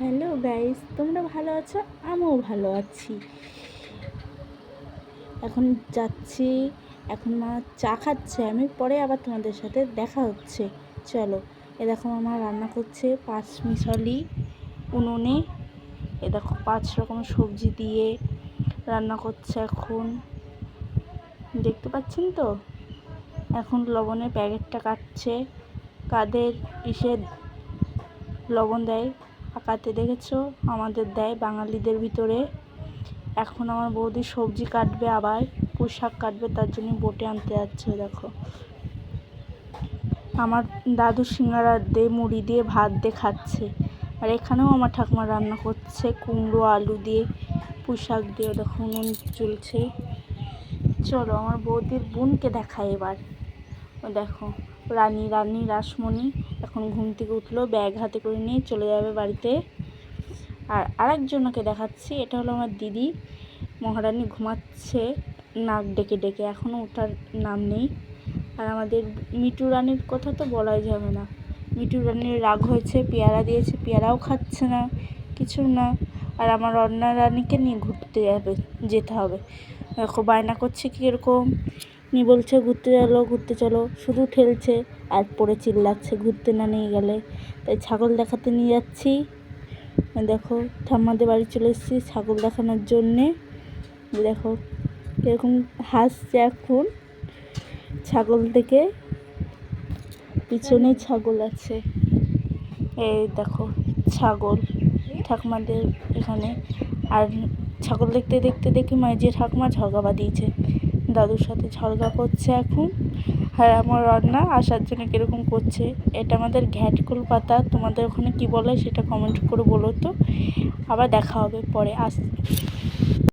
Hello guys, তোমরা ভালো আছো? আমিও ভালো আছি। এখন যাচ্ছি, এখন মা চা খাচ্ছে, আমি পরে আবার তোমাদের সাথে দেখা হচ্ছে। চলো, এ দেখো মা রান্না করছে পাঁচ মিশালি উনুনে। এ দেখো পাঁচ রকম সবজি দিয়ে রান্না করছে এখন। দেখতে পাচ্ছেন তো? এখন লবণের প্যাকেটটা কাটছে। কাদের ইসে লবণ দেয়? আঁকাতে দেখেছ? আমাদের দেয় বাঙালিদের ভিতরে। এখন আমার বৌদি সবজি কাটবে আবার পোশাক কাটবে, তার জন্য বটে আনতে যাচ্ছে, দেখো। আমার দাদু সিঙ্গারা দিয়ে মুড়ি দিয়ে, ভাত দিয়ে খাচ্ছে। আর এখানেও আমার ঠাকুমা রান্না করছে, কুমড়ো, আলু দিয়ে পোশাক শাক দিয়ে, দেখো চলছে। চলো, আমার বৌদির বোনকে দেখায় এবার। দেখো, রানী রানী, রাসমণি এখন ঘুম থেকে উঠল, ব্যাগ হাতে করে নিয়ে চলে যাবে বাড়িতে। আর আরেকজনকে দেখাচ্ছি, এটা হলো আমার দিদি। মহারানী ঘুমাচ্ছে, নাক ডেকে ডেকে এখনও ওঠার নাম নেই। আর আমাদের মিটু রানীর কথা তো বলাই যাবে না। মিটু রানীর রাগ হয়েছে, পেয়ারা দিয়েছে, পেয়ারাও খাচ্ছে না, কিছু না। আর আমার অন্য রানীকে নিয়ে ঘুরতে যাবে, যেতে হবে। দেখো, বায়না করছে কীরকম। নি বলছে, ঘুরতে চলো ঘুরতে চলো। শুধু ঠেলছে আর পরে চিল্লাচ্ছে, ঘুরতে না নিয়ে গেলে। তাই ছাগল দেখাতে নিয়ে যাচ্ছি। দেখো, ঠাম্মাদের বাড়ি চলে এসেছি ছাগল দেখানোর জন্যে। দেখো, এরকম হাসছে এখন ছাগল থেকে। পিছনে ছাগল আছে। এই দেখো, ছাগল ঠাকুমাদের এখানে। আর ছাগল দেখতে দেখতে দেখি মায়ের যে ঠাকুমা ঝগড়া বাঁধিয়েছে। দাদুর সাথে ঝগড়া করছে এখন। আর আমার রান্না আসার জন্য কীরকম করছে, এটা আমাদের ঘ্যাটকুল পাতা। তোমাদের ওখানে কি বলে সেটা কমেন্ট করে বলো তো। আবার দেখা হবে পরে আস